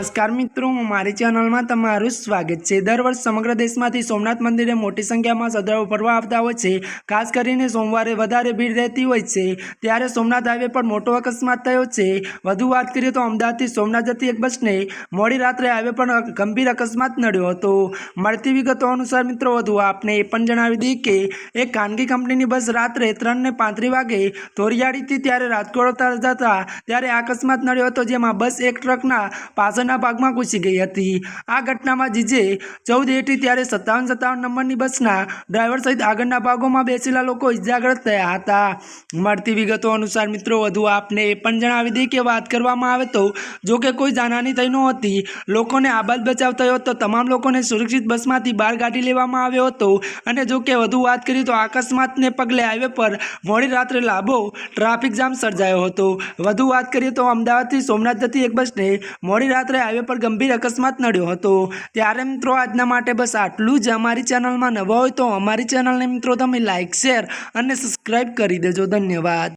નમસ્કાર મિત્રો, મારી ચેનલમાં તમારું સ્વાગત છે. દર વર્ષ સમગ્ર દેશમાંથી સોમનાથ મંદિરે મોટી સંખ્યામાં શ્રદ્ધાળુઓ ફરવા આવતા હોય છે. ખાસ કરીને સોમવારે વધારે ભીડ રહેતી હોય છે. ત્યારે સોમનાથ હાઈવે પર મોટો અકસ્માત થયો છે. વધુ વાત કરીએ તો અમદાવાદથી સોમનાથ જતી એક બસને મોડી રાત્રે હાઈવે પર ગંભીર અકસ્માત નડ્યો હતો. મળતી વિગતો અનુસાર મિત્રો, વધુ આપને એ પણ જણાવી દઈએ કે, એક ખાનગી કંપનીની બસ રાત્રે ત્રણને પાંત્રી વાગે ધોરિયાળીથી ત્યારે રાજકોટ જતા ત્યારે અકસ્માત નડ્યો હતો, જેમાં બસ એક ટ્રકના પાછળના ભાગમાં ઘૂસી ગઈ હતી. આ ઘટનામાં જીજે ચૌદ એટી ત્યારે સત્તાવન સત્તાવન નંબરની બસના ડ્રાઈવર સહિત આગળના ભાગોમાં બેસેલા લોકો ઇજાગ્રસ્ત થયા હતા. મળતી વિગતો અનુસાર મિત્રો, વધુ આપને એ પણ જણાવી દઈએ કે વાત કરવામાં આવે તો જો કે કોઈ જાનહાની થઈ નહોતી. લોકોને આબાદ બચાવ થયો હતો તમામ લોકોને સુરક્ષિત બસમાંથી બહાર કાઢી લેવામાં આવ્યો હતો. અને જો કે વધુ વાત કરીએ તો અકસ્માતને પગલે હાઈવે પર મોડી રાત્રે લાંબો ટ્રાફિક જામ સર્જાયો હતો. વધુ વાત કરીએ તો અમદાવાદથી સોમનાથ જતી એક બસને મોડી રાત્રે હાઈવે પર ગંભીર અકસ્માત નડ્યો હતો. ત્યારે મિત્રો આજના માટે બસ આટલું જ. અમારી ચેનલમાં નવા હોય તો અમારી ચેનલને મિત્રો તમે લાઇક શેર અને સબસ્ક્રાઈબ કરી દેજો. ધન્યવાદ.